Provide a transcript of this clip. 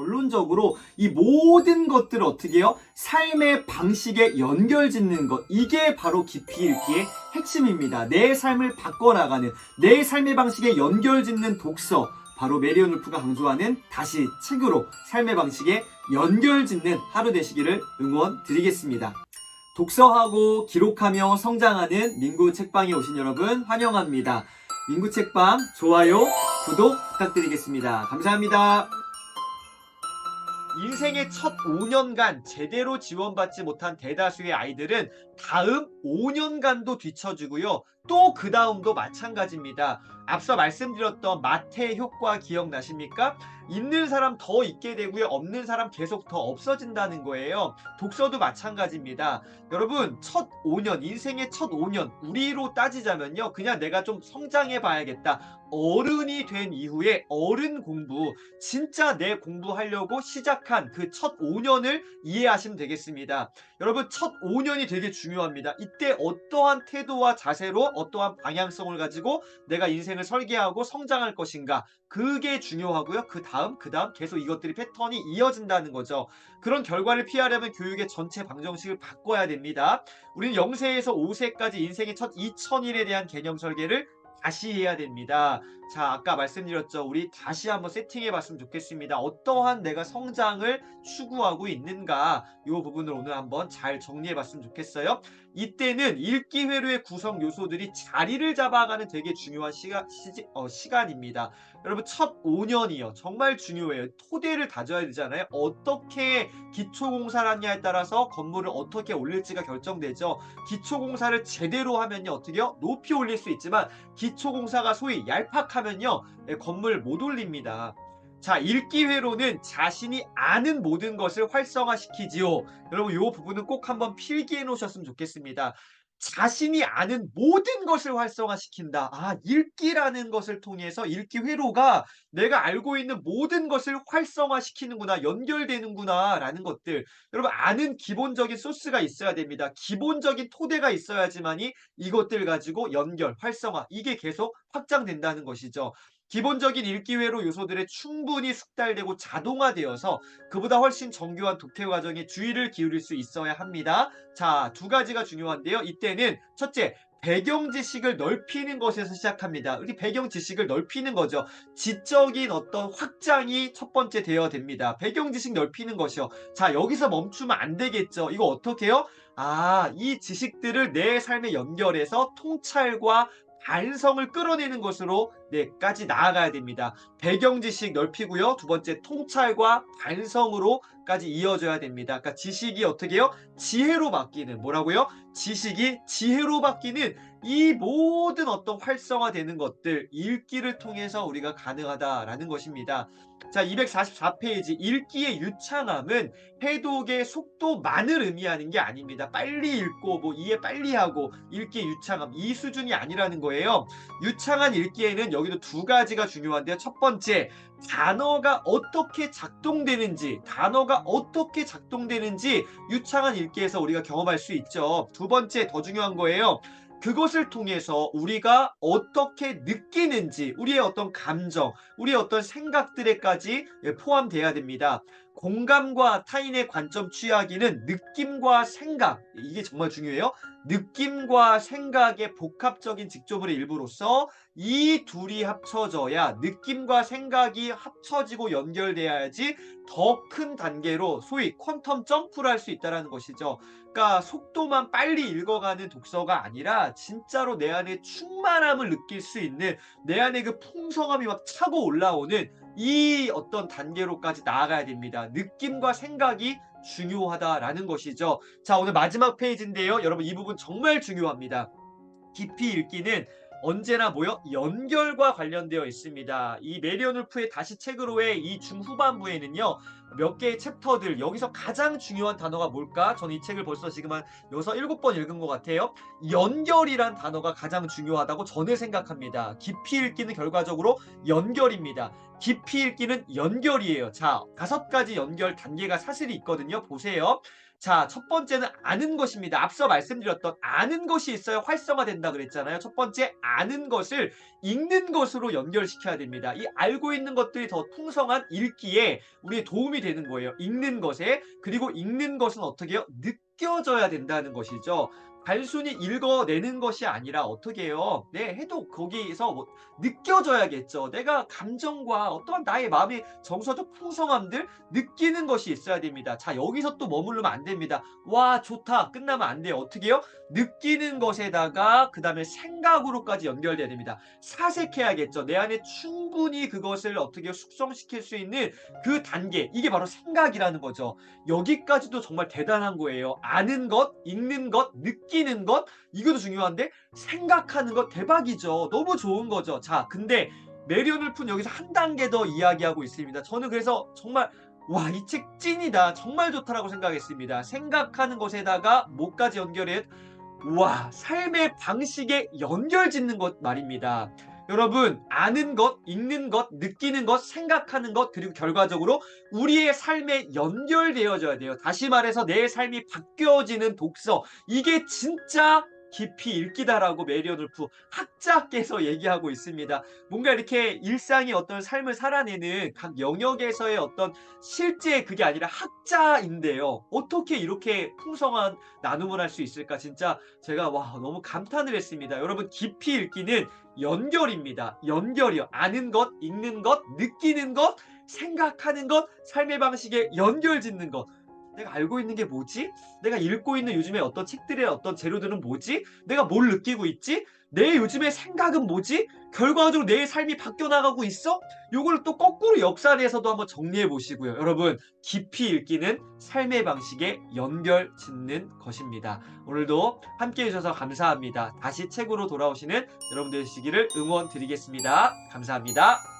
결론적으로 이 모든 것들을 어떻게 해요? 삶의 방식에 연결 짓는 것. 이게 바로 깊이 읽기의 핵심입니다. 내 삶을 바꿔나가는, 내 삶의 방식에 연결 짓는 독서. 바로 메리온 울프가 강조하는 다시 책으로 삶의 방식에 연결 짓는 하루 되시기를 응원 드리겠습니다. 독서하고 기록하며 성장하는 민구 책방에 오신 여러분 환영합니다. 민구 책방 좋아요, 구독 부탁드리겠습니다. 감사합니다. 인생의 첫 5년간 제대로 지원받지 못한 대다수의 아이들은 다음 5년간도 뒤처지고요. 또 그 다음도 마찬가지입니다. 앞서 말씀드렸던 마태 효과 기억나십니까? 있는 사람 더 있게 되고요. 없는 사람 계속 더 없어진다는 거예요. 독서도 마찬가지입니다. 여러분, 첫 5년, 인생의 첫 5년, 우리로 따지자면요. 그냥 내가 좀 성장해 봐야겠다. 어른이 된 이후에 어른 공부, 진짜 내 공부하려고 시작한 그 첫 5년을 이해하시면 되겠습니다. 여러분, 첫 5년이 되게 중요합니다. 이때 어떠한 태도와 자세로 어떠한 방향성을 가지고 내가 인생을 설계하고 성장할 것인가. 그게 중요하고요. 그 다음, 그 다음 계속 이것들이 패턴이 이어진다는 거죠. 그런 결과를 피하려면 교육의 전체 방정식을 바꿔야 됩니다. 우리는 0세에서 5세까지 인생의 첫 2000일에 대한 개념 설계를 다시 해야 됩니다. 자, 아까 말씀드렸죠. 우리 다시 한번 세팅해 봤으면 좋겠습니다. 어떠한 내가 성장을 추구하고 있는가 이 부분을 오늘 한번 잘 정리해 봤으면 좋겠어요. 이때는 읽기 회로의 구성 요소들이 자리를 잡아가는 되게 중요한 시가, 시, 어, 시간입니다. 여러분 첫 5년이요. 정말 중요해요. 토대를 다져야 되잖아요. 어떻게 기초공사를 하냐에 따라서 건물을 어떻게 올릴지가 결정되죠. 기초공사를 제대로 하면요. 어떻게요? 높이 올릴 수 있지만 기초공사가 소위 얄팍하면요. 예, 건물 못 올립니다. 자, 읽기 회로는 자신이 아는 모든 것을 활성화시키지요. 여러분, 이 부분은 꼭 한번 필기해 놓으셨으면 좋겠습니다. 자신이 아는 모든 것을 활성화시킨다. 아, 읽기라는 것을 통해서 읽기 회로가 내가 알고 있는 모든 것을 활성화시키는구나, 연결되는구나, 라는 것들. 여러분, 아는 기본적인 소스가 있어야 됩니다. 기본적인 토대가 있어야지만이 이것들 가지고 연결, 활성화, 이게 계속 확장된다는 것이죠. 기본적인 읽기회로 요소들에 충분히 숙달되고 자동화되어서 그보다 훨씬 정교한 독해 과정에 주의를 기울일 수 있어야 합니다. 자, 두 가지가 중요한데요. 이때는 첫째, 배경 지식을 넓히는 것에서 시작합니다. 우리 배경 지식을 넓히는 거죠. 지적인 어떤 확장이 첫 번째 되어야 됩니다. 배경 지식 넓히는 것이요. 자, 여기서 멈추면 안 되겠죠. 이거 어떻게 해요? 아, 이 지식들을 내 삶에 연결해서 통찰과 반성을 끌어내는 것으로 네까지 나아가야 됩니다. 배경 지식 넓히고요. 두 번째 통찰과 반성으로까지 이어져야 됩니다. 그러니까 지식이 어떻게 해요? 지혜로 바뀌는 뭐라고요? 지식이 지혜로 바뀌는 이 모든 어떤 활성화되는 것들 읽기를 통해서 우리가 가능하다라는 것입니다. 자, 244페이지 읽기의 유창함은 해독의 속도만을 의미하는 게 아닙니다. 빨리 읽고 뭐 이해 빨리 하고 읽기의 유창함 이 수준이 아니라는 거예요. 유창한 읽기에는 여기도 두 가지가 중요한데요. 첫 번째, 단어가 어떻게 작동되는지, 단어가 어떻게 작동되는지 유창한 읽기에서 우리가 경험할 수 있죠. 두 번째, 더 중요한 거예요. 그것을 통해서 우리가 어떻게 느끼는지, 우리의 어떤 감정, 우리의 어떤 생각들에까지 포함돼야 됩니다. 공감과 타인의 관점 취하기는 느낌과 생각, 이게 정말 중요해요. 느낌과 생각의 복합적인 직조물의 일부로서 이 둘이 합쳐져야 느낌과 생각이 합쳐지고 연결돼야지 더 큰 단계로 소위 퀀텀 점프를 할 수 있다는 것이죠. 그러니까 속도만 빨리 읽어가는 독서가 아니라 진짜로 내 안에 충만함을 느낄 수 있는 내 안에 그 풍성함이 막 차고 올라오는 이 어떤 단계로까지 나아가야 됩니다. 느낌과 생각이 중요하다라는 것이죠. 자, 오늘 마지막 페이지인데요. 여러분 이 부분 정말 중요합니다. 깊이 읽기는 언제나 뭐요? 연결과 관련되어 있습니다. 이 메리언 울프의 다시 책으로의 이 중후반부에는요. 몇 개의 챕터들 여기서 가장 중요한 단어가 뭘까? 저는 이 책을 벌써 지금 한 6, 7번 읽은 것 같아요. 연결이란 단어가 가장 중요하다고 저는 생각합니다. 깊이 읽기는 결과적으로 연결입니다. 깊이 읽기는 연결이에요. 자, 다섯 가지 연결 단계가 사실이 있거든요. 보세요. 자, 첫 번째는 아는 것입니다. 앞서 말씀드렸던 아는 것이 있어야 활성화된다 그랬잖아요. 첫 번째 아는 것을 읽는 것으로 연결시켜야 됩니다. 이 알고 있는 것들이 더 풍성한 읽기에 우리의 도움이 되는 거예요. 읽는 것에 그리고 읽는 것은 어떻게 해요? 느껴져야 된다는 것이죠. 단순히 읽어내는 것이 아니라 어떻게 해요? 네, 해도 거기서 뭐 느껴져야겠죠. 내가 감정과 어떠한 나의 마음의 정서적 풍성함들 느끼는 것이 있어야 됩니다. 자, 여기서 또 머무르면 안 됩니다. 와, 좋다. 끝나면 안 돼요. 어떻게 해요? 느끼는 것에다가 그 다음에 생각으로까지 연결돼야 됩니다. 사색해야겠죠. 내 안에 충분히 그것을 어떻게? 숙성시킬 수 있는 그 단계. 이게 바로 생각이라는 거죠. 여기까지도 정말 대단한 거예요. 아는 것, 읽는 것, 느끼는 것, 이것도 중요한데 생각하는 것 대박이죠. 너무 좋은 거죠. 자, 근데 메리온 울프는 여기서 한 단계 더 이야기하고 있습니다. 저는 그래서 정말 와, 이 책 찐이다. 정말 좋다라고 생각했습니다. 생각하는 것에다가 뭐까지 연결해? 와, 삶의 방식에 연결 짓는 것 말입니다. 여러분, 아는 것, 읽는 것, 느끼는 것, 생각하는 것, 그리고 결과적으로 우리의 삶에 연결되어져야 돼요. 다시 말해서 내 삶이 바뀌어지는 독서. 이게 진짜 깊이 읽기다라고 메리온 울프 학자께서 얘기하고 있습니다. 뭔가 이렇게 일상의 어떤 삶을 살아내는 각 영역에서의 어떤 실제 그게 아니라 학자인데요. 어떻게 이렇게 풍성한 나눔을 할 수 있을까? 진짜 제가 와 너무 감탄을 했습니다. 여러분 깊이 읽기는 연결입니다. 연결이요. 아는 것, 읽는 것, 느끼는 것, 생각하는 것, 삶의 방식에 연결 짓는 것. 내가 알고 있는 게 뭐지? 내가 읽고 있는 요즘에 어떤 책들의 어떤 재료들은 뭐지? 내가 뭘 느끼고 있지? 내 요즘의 생각은 뭐지? 결과적으로 내 삶이 바뀌어 나가고 있어? 요걸 또 거꾸로 역사에서도 한번 정리해 보시고요. 여러분, 깊이 읽기는 삶의 방식에 연결 짓는 것입니다. 오늘도 함께 해주셔서 감사합니다. 다시 책으로 돌아오시는 여러분들 되시기를 응원 드리겠습니다. 감사합니다.